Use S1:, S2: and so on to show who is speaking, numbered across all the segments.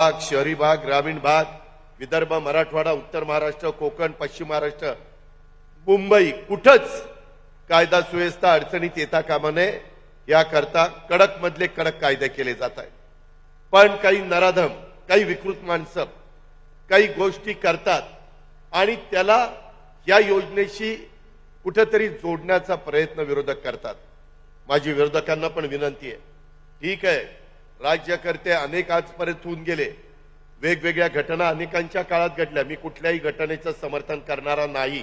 S1: भाग शहरी भाग ग्रामीण भाग विदर्भ मराठवाडा उत्तर महाराष्ट्र कोकण पश्चिम महाराष्ट्र मुंबई कुठंच कायदा सुव्यवस्था अडचणीत येता कामा नये. याकरता कडक मधले कडक कायदे केले जात आहेत. पण काही नराधम काही विकृत माणसं काही गोष्टी करतात आणि त्याला या योजनेशी कुठेतरी जोडण्याचा प्रयत्न विरोधक करतात. माझी विरोधकांना पण विनंती आहे. ठीक आहे. राज्यकर्ते अनेक आजपर्यंत होऊन गेले. वेगवेगळ्या घटना अनेकांच्या काळात घडल्या. मी कुठल्याही घटनेचं समर्थन करणारा नाही.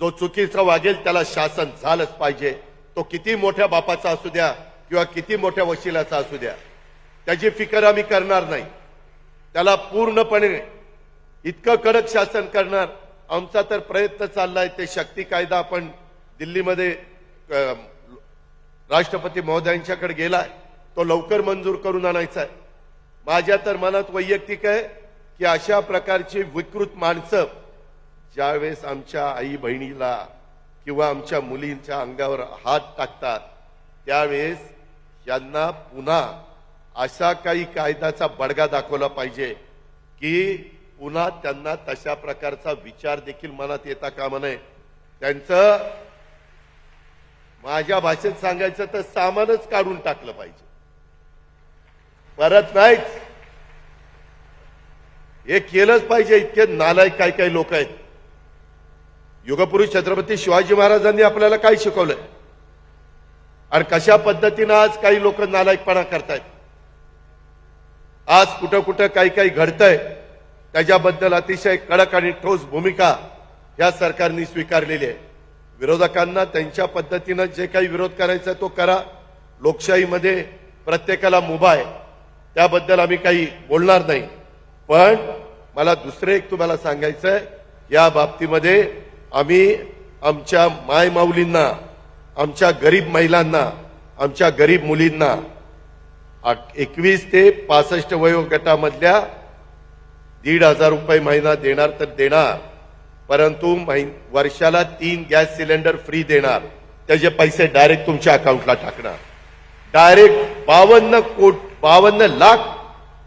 S1: जो चुकीचा वागेल त्याला शासन झालंच पाहिजे. तो किती मोठ्या बापाचा असू द्या किंवा किती मोठ्या वशिलाचा असू द्या. त्याची फिकर आम्ही करणार नाही. त्याला पूर्णपणे इतकं कडक शासन करणार आमचा तर प्रयत्न चाललाय. ते शक्ती कायदा आपण दिल्लीमध्ये राष्ट्रपती महोदयांच्याकडे गेलाय. तो लवकर मंजूर करून आणायचा आहे. माझ्या तर मनात वैयक्तिक आहे की अशा प्रकारची विकृत माणसं ज्यावेळेस आमच्या आई बहिणीला किंवा आमच्या मुलींच्या अंगावर हात टाकतात त्यावेळेस यांना पुन्हा असा काही कायद्याचा बडगा दाखवला पाहिजे की पुन्हा त्यांना तशा प्रकारचा विचार देखील मनात येता कामा नये. त्यांचं माझ्या भाषेत सांगायचं तर सामानच काढून टाकलं पाहिजे. परत नाहीच हे केलंच पाहिजे इतके नालायक काही काही लोक आहेत. युगपुरुष छत्रपती शिवाजी महाराजांनी आपल्याला काय शिकवलंय? आणि कशा पद्धतीनं आज काही लोक नालायकपणा करतायत? आज कुठं कुठं काही काही घडतंय त्याच्याबद्दल अतिशय कडक आणि ठोस भूमिका या सरकारने स्वीकारलेली आहे. विरोधकांना त्यांच्या पद्धतीनं जे काही विरोध करायचा तो करा. लोकशाहीमध्ये प्रत्येकाला मुभा आहे. त्याबद्दल आम्ही काही बोलणार नाही. पण मला दुसरं एक तुम्हाला सांगायचं आहे या बाबतीमध्ये आम्ही आमच्या मायमाऊलींना आमच्या गरीब महिलांना आमच्या गरीब मुलींना एकवीस ते पासष्ट वयोगटामधल्या दीड हजार रुपये महिना देणार तर देणार. परंतु महि- वर्षाला तीन गॅस सिलेंडर फ्री देणार. त्याचे पैसे डायरेक्ट तुमच्या अकाउंटला टाकणार. डायरेक्ट बावन्न कोट बावन्न लाख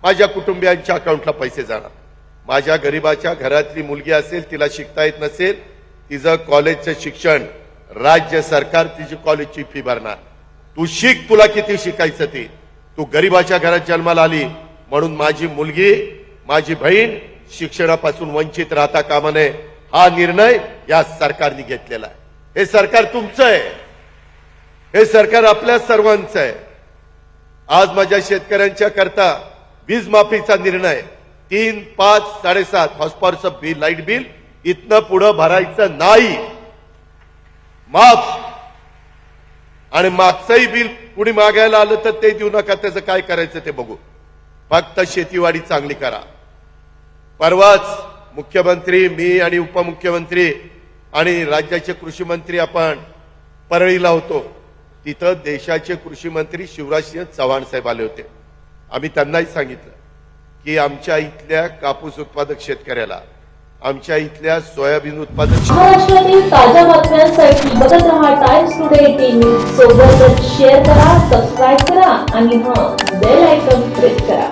S1: माझ्या कुटुंबियांच्या अकाउंटला पैसे जाणार. माझ्या गरीबाच्या घरातली मुलगी असेल तिला शिकता येत नसेल तिचं कॉलेजचं शिक्षण राज्य सरकार तिची कॉलेजची फी भरणार. तू शिक तुला किती शिकायचं ते. तू गरीबाच्या घरात जन्माला आली म्हणून माझी मुलगी माझी बहीण शिक्षणापासून वंचित राहता कामा नये. हा निर्णय या सरकारने घेतलेला आहे. हे सरकार तुमचं आहे. हे सरकार आपल्या सर्वांचं आहे. आज माझ्या शेतकऱ्यांच्या करता वीज माफीचा निर्णय. तीन पाच साडेसात हॉस्पॉरचं बिल लाइट बिल. इथनं पुढं भरायचं नाही. माफ. आणि मागचंही बिल कुणी मागायला आलं तर ते देऊ नका त्याचं काय करायचं ते बघू. फक्त शेतीवाडी चांगली करा. परवाच मुख्यमंत्री मी आणि उपमुख्यमंत्री आणि राज्याचे कृषी मंत्री आपण परळीला होतो. तिथं देशाचे कृषी मंत्री शिवराजसिंह चव्हाण साहेब आले होते. आम्ही त्यांनाही सांगितलं की आमच्या इथल्या कापूस उत्पादक शेतकऱ्याला आमच्या इथल्या सोयाबीन उत्पादक
S2: महाराष्ट्रातील ताज्या बातम्यांसाठी बघत रहा टाइम्स टुडे टीव्ही सोबतच शेअर करा सबस्क्राईब करा आणि हा बेल आयकॉन प्रेस करा.